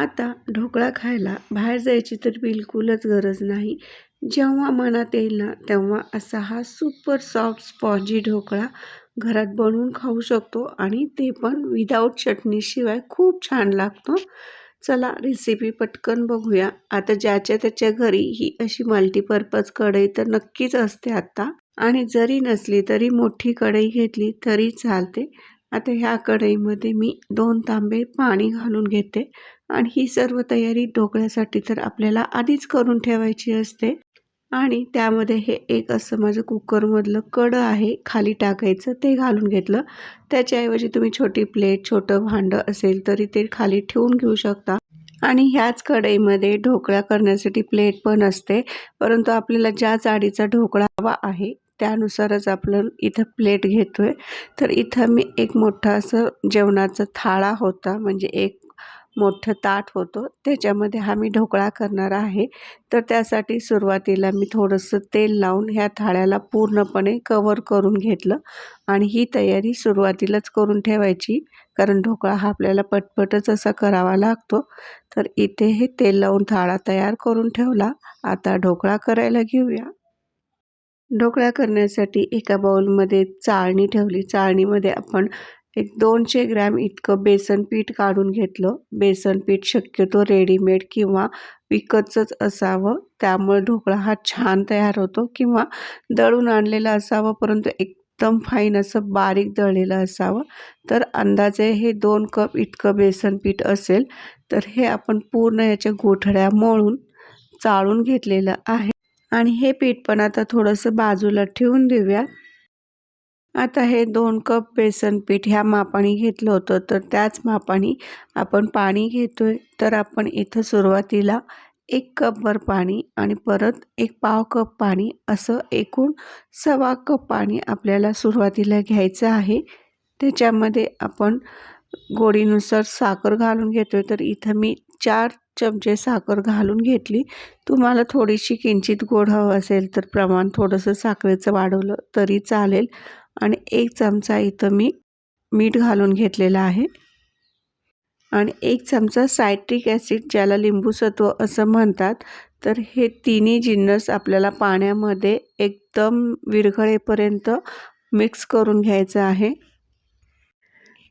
आता ढोकळा खायला बाहेर जायची तर बिलकुलच गरज नाही. जेव्हा मनात येईल ना तेव्हा असा हा सुपर सॉफ्ट स्पॉन्जी ढोकळा घरात बनवून खाऊ शकतो आणि ते पण विदाऊट चटणीशिवाय खूप छान लागतो. चला रेसिपी पटकन बघूया. आता ज्याच्या त्याच्या घरी ही अशी मल्टीपर्पज कढई तर नक्कीच असते आत्ता आणि जरी नसली तरी मोठी कढई घेतली तरी चालते. आता ह्या कढईमध्ये मी दोन तांबे पाणी घालून घेते. आणि ही सर्व तयारी ढोकळ्यासाठी तर आपल्याला आधीच करून ठेवायची असते. आणि त्यामध्ये हे एक असं माझं कुकरमधलं कडं आहे खाली टाकायचं ते घालून घेतलं. त्याच्याऐवजी तुम्ही छोटी प्लेट छोटं भांडं असेल तरी ते खाली ठेवून घेऊ शकता. आणि ह्याच कढईमध्ये ढोकळा करण्यासाठी प्लेट पण असते परंतु आपल्याला ज्या जाडीचा ढोकळा हवा आहे त्यानुसारच आपलं इथं प्लेट घेतो आहे तर इथं मी एक मोठा असं जेवणाचा थाळा होता. म्हणजे एक मोठं ताट होतं. त्याच्यामध्ये हा मी ढोकळा करणार आहे. तर त्यासाठी सुरुवातीला मी थोडंसं तेल लावून ह्या थाळ्याला पूर्णपणे कवर करून घेतलं. आणि ही तयारी सुरुवातीलाच करून ठेवायची. कारण ढोकळा हा आपल्याला पटपटच असा करावा लागतो. तर इथे हे तेल लावून थाळा तयार करून ठेवला. आता ढोकळा करायला घेऊया. ढोकळा करण्यासाठी एका बाउलमध्ये चाळणी ठेवली. चाळणीमध्ये आपण एक दोनशे ग्रॅम इतकं बेसन पीठ काढून घेतलं. बेसन पीठ शक्यतो रेडीमेड किंवा विकतचंच असावं. त्यामुळे ढोकळा हा छान तयार होतो किंवा दळून आणलेला असावं परंतु एकदम फाईन असं बारीक दळलेलं असावं. तर अंदाजे हे दोन कप इतकं बेसन पीठ असेल तर हे आपण पूर्ण याच्या गोठड्या मळून चाळून घेतलेलं आहे. आणि हे पीठ पण आता थोडंसं बाजूला ठेवून देऊया. आता हे दोन कप बेसन पीठ ह्या मापाने घेतलं होतं तर त्याच मापाने आपण पाणी घेतो आहे तर आपण इथं सुरुवातीला एक कपभर पाणी आणि परत एक पाव कप पाणी असं एकूण सव्वा कप पाणी आपल्याला सुरुवातीला घ्यायचं आहे. त्याच्यामध्ये आपण गोडीनुसार साखर घालून घेतो आहे तर इथं मी चार चमचे साखर घालून घेतली. तुम्हाला थोडीशी किंचित गोड हवं असेल तर प्रमाण थोडंसं साखरेचं वाढवलं तरी चालेल. आणि एक चमचा इथं मी मीठ घालून घेतलेलं आहे. आणि एक चमचा सायट्रिक ॲसिड ज्याला लिंबूसत्व असं म्हणतात तर हे तिन्ही जिन्नस आपल्याला पाण्यामध्ये एकदम विरघळेपर्यंत मिक्स करून घ्यायचं आहे.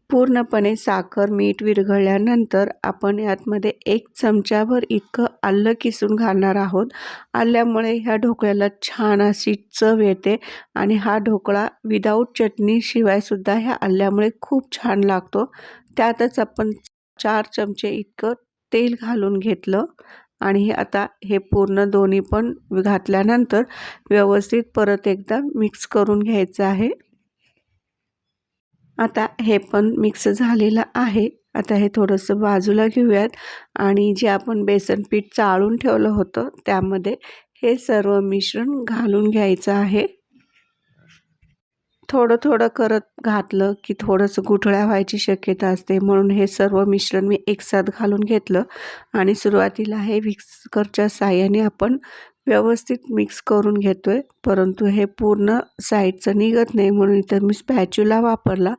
पूर्णपणे साखर मीठ विरघळल्यानंतर आपण यातमध्ये एक चमच्याभर इतकं आलं किसून घालणार आहोत. आल्यामुळे ह्या ढोकळ्याला छान अशी चव येते आणि हा ढोकळा विदाऊट चटणीशिवायसुद्धा ह्या आल्यामुळे खूप छान लागतो. त्यातच आपण चार चमचे इतकं तेल घालून घेतलं आणि आता हे पूर्ण दोन्ही पण घातल्यानंतर व्यवस्थित परत एकदा मिक्स करून घ्यायचं आहे. आता हे पण मिक्स झालेलं आहे. आता हे थोडंसं बाजूला घेऊयात. आणि जे आपण बेसन पीठ चाळून ठेवलं होतं त्यामध्ये हे सर्व मिश्रण घालून घ्यायचं आहे. थोडं थोडं करत घातलं की थोडंसं गुठळ्या व्हायची शक्यता असते. म्हणून हे सर्व मिश्रण मी एकसाथ घालून घेतलं. आणि सुरुवातीला हे मिक्सकरच्या साह्याने आपण व्यवस्थित मिक्स करून घेतो आहे परंतु हे पूर्ण साईडचं निघत नाही म्हणून इथं मी स्पॅच्युला वापरला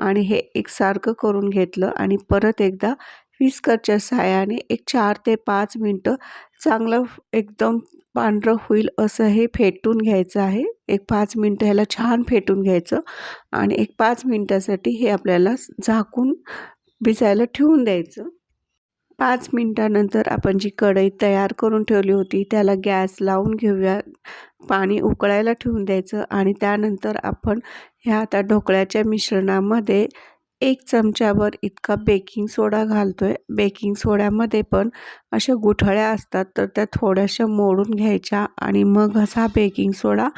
आणि हे एकसारखं करून घेतलं आणि परत एकदा विस्करच्या साह्याने एक चार ते पाच मिनटं चांगलं एकदम पांढरं होईल असं हे फेटून घ्यायचं आहे. एक पाच मिनटं ह्याला छान फेटून घ्यायचं आणि एक पाच मिनटासाठी हे आपल्याला झाकून भिजायला ठेवून द्यायचं. पाच मिनटानंतर आपण जी कढई तयार करून ठेवली होती त्याला गॅस लावून घेऊया. पाणी उकळायला ठेवून द्यायचं आणि त्यानंतर आपण ह्या आता ढोकळ्याच्या मिश्रणामध्ये एक चमच्यावर इतका बेकिंग सोडा घालतो आहे बेकिंग सोड्यामध्ये पण अशा गुठळ्या असतात तर त्या थोड्याशा मोडून घ्यायच्या आणि मग असा बेकिंग सोडा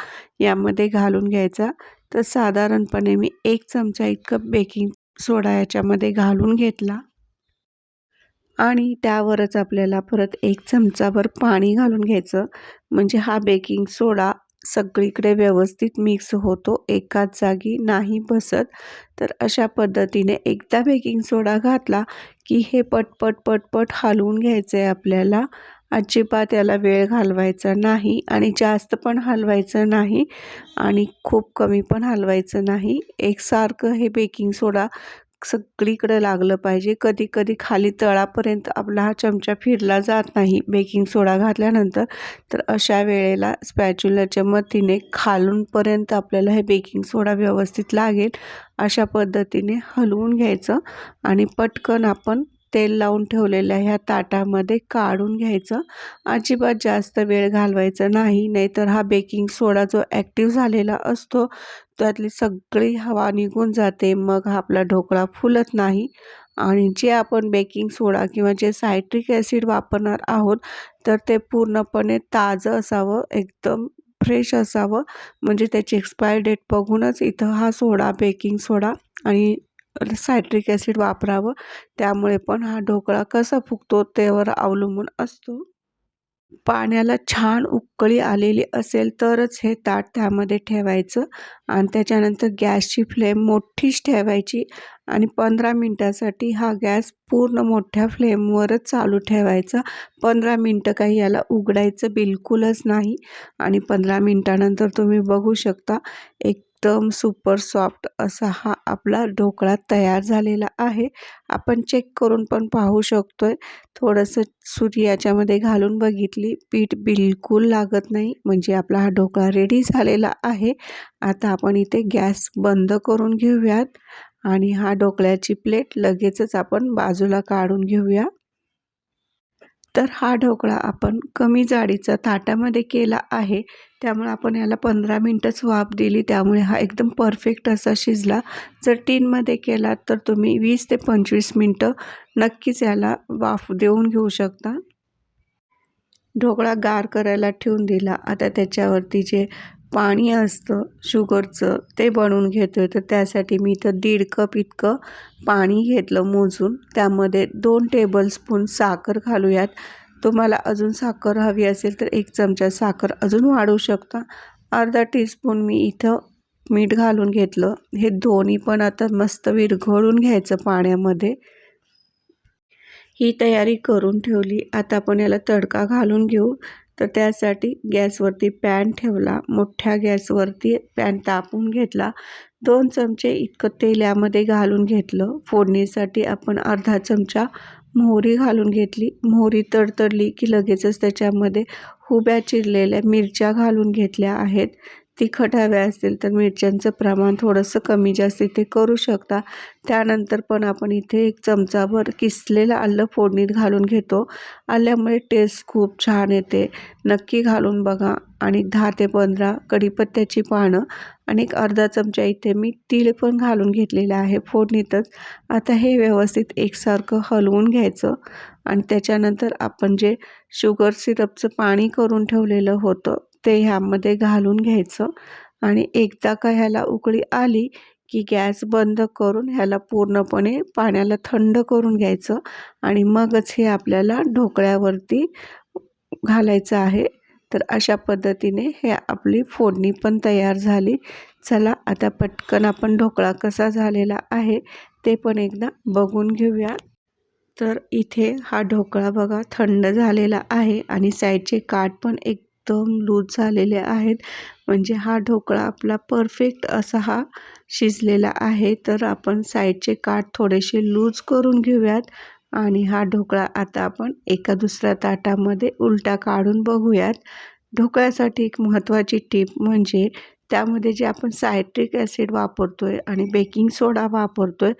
यामध्ये घालून घ्यायचा. तर साधारणपणे मी एक चमचा इतकं बेकिंग सोडा याच्यामध्ये घालून घेतला. आणि त्यावरच आपल्याला परत एक चमचाभर पाणी घालून घ्यायचं. म्हणजे हा बेकिंग सोडा सगळीकडे व्यवस्थित मिक्स होतो एकाच जागी नाही बसत. तर अशा पद्धतीने एकदा बेकिंग सोडा घातला की हे पटपट पटपट हलवून घ्यायचं आहे आपल्याला. अजिबात याला वेळ घालवायचा नाही आणि जास्त पण हलवायचं नाही आणि खूप कमी पण हलवायचं नाही. एकसारखं हे बेकिंग सोडा सगळीकडे लागलं पाहिजे. कधी कधी खाली तळापर्यंत आपला हा चमचा फिरला जात नाही. बेकिंग सोडा घातल्यानंतर तर अशा वेळेला स्पॅच्युलाच्या मदतीने खालूनपर्यंत आपल्याला हे बेकिंग सोडा व्यवस्थित लागेल. अशा पद्धतीने हलवून घ्यायचं आणि पटकन आपण तेल लावून ठेवलेल्या ह्या ताटामध्ये काढून घ्यायचं. अजिबात जास्त वेळ घालवायचा नाही. नाहीतर हा बेकिंग सोडा जो ॲक्टिव्ह झालेला असतो त्यातली सगळी हवा निघून जाते. मग हा आपला ढोकळा फुलत नाही. आणि जे आपण बेकिंग सोडा किंवा जे सायट्रिक ॲसिड वापरणार आहोत तर ते पूर्णपणे ताजं असावं एकदम फ्रेश असावं. म्हणजे त्याची एक्सपायर डेट बघूनच इथं हा सोडा बेकिंग सोडा आणि सायट्रिक ॲसिड वापरावं. त्यामुळे पण हा ढोकळा कसा फुगतो त्यावर अवलंबून असतो. पाण्याला छान उकळी आलेली असेल तरच हे ताट त्यामध्ये ठेवायचं आणि त्याच्यानंतर गॅसची फ्लेम मोठीच ठेवायची आणि पंधरा मिनटासाठी हा गॅस पूर्ण मोठ्या फ्लेमवरच चालू ठेवायचा. पंधरा मिनटं काही याला उघडायचं बिलकुलच नाही आणि पंधरा मिनटानंतर तुम्ही बघू शकता एक एकदम सुपर सॉफ्ट असा हा आपला ढोकळा तयार झालेला आहे. आपण चेक करून पण पाहू शकतो आहे थोडंसं सूर्याच्यामध्ये घालून बघितली. पीठ बिलकुल लागत नाही म्हणजे आपला हा ढोकळा रेडी झालेला आहे. आता आपण इथे गॅस बंद करून घेऊयात आणि हा ढोकळ्याची प्लेट लगेचच आपण बाजूला काढून घेऊया. तर हा ढोकळा आपण कमी जाडीचा ताटामध्ये केला आहे. त्यामुळे आपण याला पंधरा मिनटंच वाफ दिली. त्यामुळे हा एकदम परफेक्ट असा शिजला. जर टीनमध्ये केला तर तुम्ही वीस ते पंचवीस मिनटं नक्कीच याला वाफ देऊन घेऊ शकता. ढोकळा गार करायला ठेवून दिला. आता त्याच्यावरती जे पाणी असतं शुगरचं ते बनवून घेतो आहे तर त्यासाठी मी इथं दीड कप इतकं पाणी घेतलं मोजून. त्यामध्ये दोन टेबलस्पून साखर घालूयात. तुम्हाला अजून साखर हवी असेल तर एक चमचा साखर अजून वाढवू शकता. अर्धा टीस्पून मी इथं मीठ घालून घेतलं. हे दोन्ही पण आता मस्त विरघळून घ्यायचं पाण्यामध्ये. ही तयारी करून ठेवली. आता आपण याला तडका घालून घेऊ. तर त्यासाठी गॅसवरती पॅन ठेवला. मोठ्या गॅसवरती पॅन तापून घेतला. दोन चमचे इतकं तेलामध्ये घालून घेतलं. फोडणीसाठी आपण अर्धा चमचा मोहरी घालून घेतली. मोहरी तडतडली की लगेचच त्याच्यामध्ये हुब्या चिरलेल्या मिरच्या घालून घेतल्या आहेत. तिखट हव्या असतील तर मिरच्यांचं प्रमाण थोडंसं कमी जास्त इथे करू शकता. त्यानंतर पण आपण इथे एक चमचाभर किसलेलं आलं फोडणीत घालून घेतो. आल्यामुळे टेस्ट खूप छान येते. नक्की घालून बघा. आणि दहा ते पंधरा कढीपत्त्याची पानं आणि एक अर्धा चमचा इथे मी तीळ पण घालून घेतलेलं आहे फोडणीतच. आता हे व्यवस्थित एकसारखं हलवून घ्यायचं. आणि त्याच्यानंतर आपण जे शुगर सिरपचं पाणी करून ठेवलेलं होतं ते ह्यामध्ये घालून घ्यायचं. आणि एकदा का ह्याला उकळी आली की गॅस बंद करून ह्याला पूर्णपणे पाण्याला थंड करून घ्यायचं. आणि मगच हे आपल्याला ढोकळ्यावरती घालायचं आहे. तर अशा पद्धतीने हे आपली फोडणी पण तयार झाली. चला आता पटकन आपण ढोकळा कसा झालेला आहे ते पण एकदा बघून घेऊया. तर इथे हा ढोकळा बघा थंड झालेला आहे आणि साईडचे काठ पण एक एकदम लूज झालेले आहेत. म्हणजे हा ढोकळा आपला परफेक्ट असा हा शिजलेला आहे. तर आपण साईडचे काठ थोडेसे लूज करून घेऊयात. आणि हा ढोकळा आता आपण एका दुसऱ्या ताटामध्ये उलटा काढून बघूयात. ढोकळ्यासाठी एक महत्त्वाची टीप म्हणजे त्यामध्ये जे आपण सायट्रिक ॲसिड वापरतो आहे आणि बेकिंग सोडा वापरतो आहे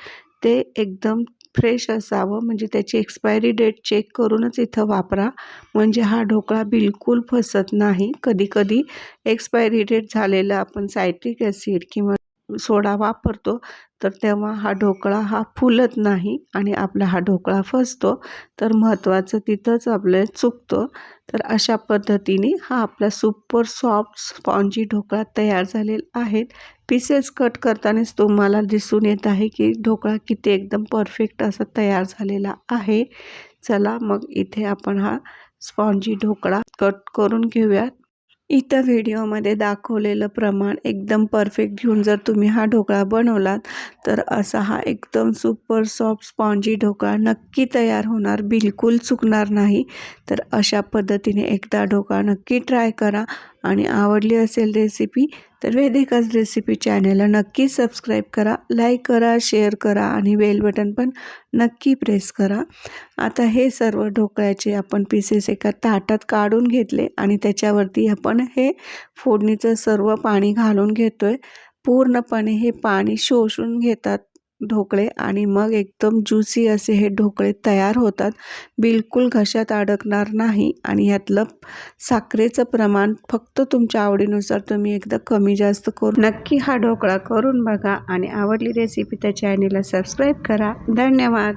ते एकदम फ्रेश असावं. म्हणजे त्याची एक्सपायरी डेट चेक करूनच इथं वापरा. म्हणजे हा ढोकळा बिलकुल फसत नाही. कधीकधी एक्सपायरी डेट झालेलं आपण सायट्रिक ॲसिड किंवा सोडा वापरतो तर तेव्हा हा ढोकळा हा फुलत नाही आणि आपला हा ढोकळा फसतो. तर महत्त्वाचं तिथंच आपलं चुकतो. तर अशा पद्धतीने हा आपला सुपर सॉफ्ट स्पॉन्जी ढोकळा तयार झालेला आहे. पीसेस कट करतानाच तुम्हाला दिसून येत आहे की ढोकळा किती एकदम परफेक्ट असा तयार झालेला आहे. चला मग इथे आपण हा स्पॉन्जी ढोकळा कट करून घेऊयात. इथं व्हिडिओमध्ये दाखवलेलं प्रमाण एकदम परफेक्ट घेऊन जर तुम्ही हा ढोकळा बनवलात तर असा हा एकदम सुपर सॉफ्ट स्पॉन्जी ढोकळा नक्की तयार होणार बिलकुल चुकणार नाही. तर अशा पद्धतीने एकदा ढोकळा नक्की ट्राय करा. आणि आवडली असेल रेसिपी तर वेदिकाज रेसिपी चॅनलला नक्की सबस्क्राईब करा लाईक करा शेअर करा आणि बेल बटन पण नक्की प्रेस करा. आता हे सर्व ढोकळ्याचे आपण पीसेस एका ताटात काढून घेतले आणि त्याच्यावरती आपण हे फोडणीचं सर्व पाणी घालून घेतो आहे पूर्णपणे हे पाणी शोषून घेतात. ढोकळे आणि मग एकदम ज्युसी असे हे ढोकळे तयार होतात. बिलकुल घशात अडकणार नाही आणि ह्यातलं साखरेचं प्रमाण फक्त तुमच्या आवडीनुसार तुम्ही एकदा कमी जास्त करू नक्की हा ढोकळा करून बघा आणि आवडली रेसिपी त्या चॅनेलला सबस्क्राईब करा. धन्यवाद.